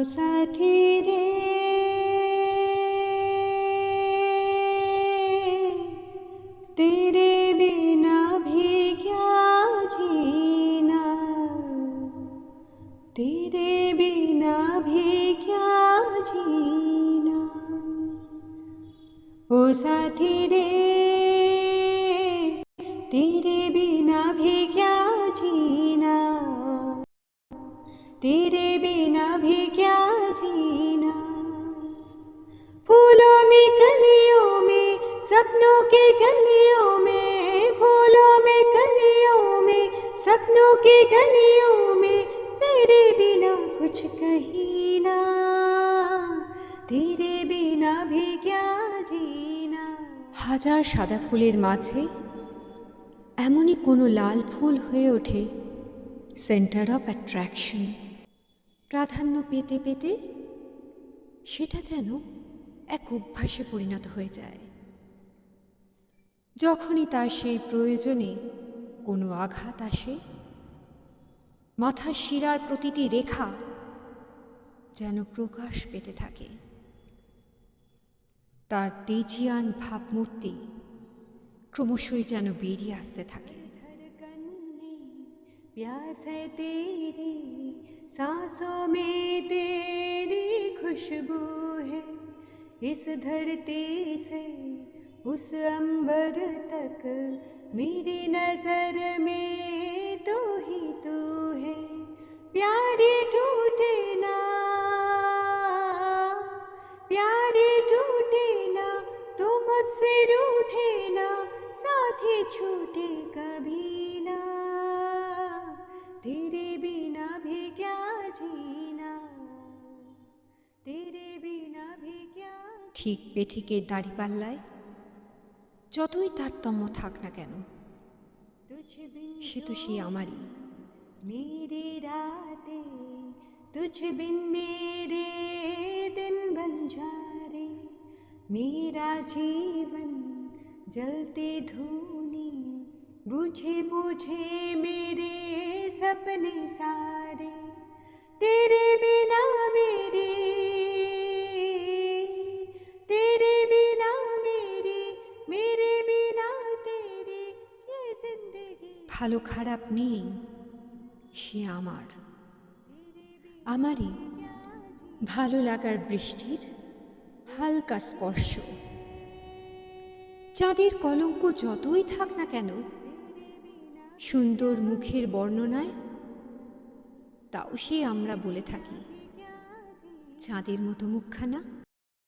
साथी रे तेरे बिना भी क्या जीना तेरे बिना भी क्या जीना ओ साथी रे तेरे बिना भी तेरे बिना भी क्या जीना फूलों में कलियों में सपनों के गलियों में फूलों में कलियों में सपनों के गलियों में तेरे बिना कुछ कहीं ना तेरे बिना भी क्या जीना হাজার সাদা ফুলের মাঝে এমনই কোনো লাল ফুল হয়ে ওঠে সেন্টার অফ অ্যাট্রাকশন প্রাধান্য পেতে পেতে সেটা যেন এক অভ্যাসে পরিণত হয়ে যায়। যখনই তার সেই প্রয়োজনে কোনো আঘাত আসে, মাথার শিরার প্রতিটি রেখা যেন প্রকাশ পেতে থাকে। তার তেজিয়ান ভাবমূর্তি ক্রমশই যেন বেরিয়ে আসতে থাকে। प्यास है तेरी, सांसों में तेरी खुशबू है। इस धरती से, उस अंबर तक मेरी नज़र में तू ही तू है। प्यारे टूटे ना प्यारे टूटे ना तो मुझसे रूठे ना साथी छूटे कभी ना। जीना तेरे बिना भी क्या ঠিক পেঠিকের দাড়িপাল্লায় যতই তারতম্য থাক না কেন সে তো সে আমারই मेरी रातें तुझ बिन मेरे दिन बन जा रे मेरा जीवन जलते धूनी बुझे बुझे मेरे सपने सारे तेरे बिना मेरी तेरे बिना मेरी मेरे बिना तेरी ये जिंदगी ভালো খারাপ নেই সে আমার আমারই ভালো লাগার বৃষ্টির হালকা স্পর্শ চাঁদের কলঙ্ক যতই থাক না কেন সুন্দর মুখের বর্ণনায় তাও সে আমরা বলে থাকি। চাঁদের মতো মুখখানা